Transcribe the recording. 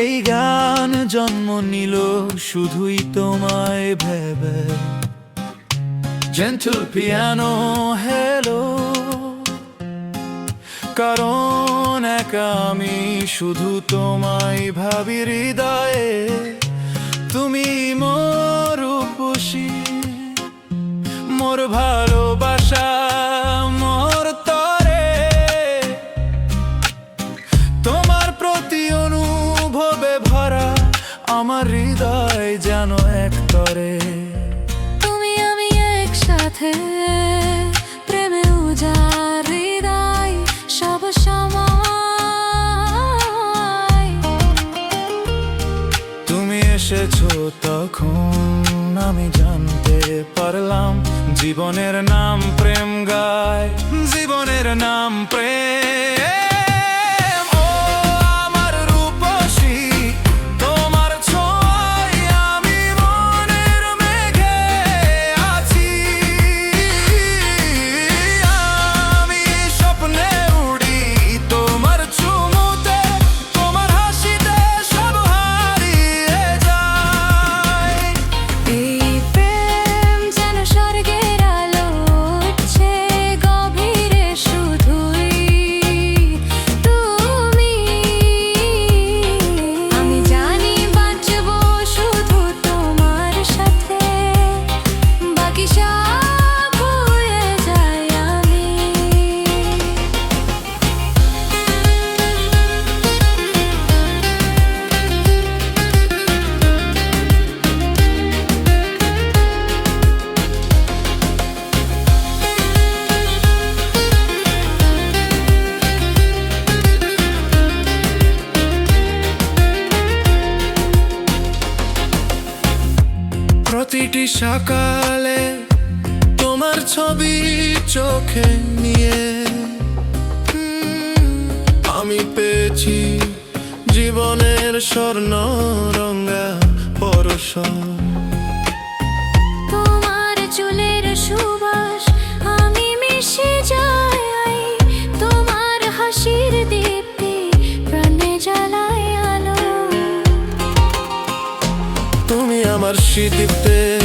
এই গান জন্ম নিল শুধুই তোমায় ভেবে। জেন্টল পিয়ানো হ্যালো কারণ একা আমি শুধু তোমায় ভাবি হৃদয়ে। তুমি মোর উপসী মোর ভালোবাসা। আমার হৃদয় যেন এক তরে। তুমি আমি একসাথে প্রেমে উজার হৃদয় সব সময়। তুমি এসেছ তখন আমি জানতে পারলাম জীবনের নাম প্রেম গায় জীবনের নাম প্রেম সকালে তোমার ছবি চোখে নিয়ে। আমি পেয়েছি জীবনের স্বর্ণ রঙা পরশ। তোমার চুলের সুবাস আমি মিশে যাই। তোমার হাসির দীপ্তি প্রাণে জ্বালায় আলো। তুমি আমার শীতীপ্তে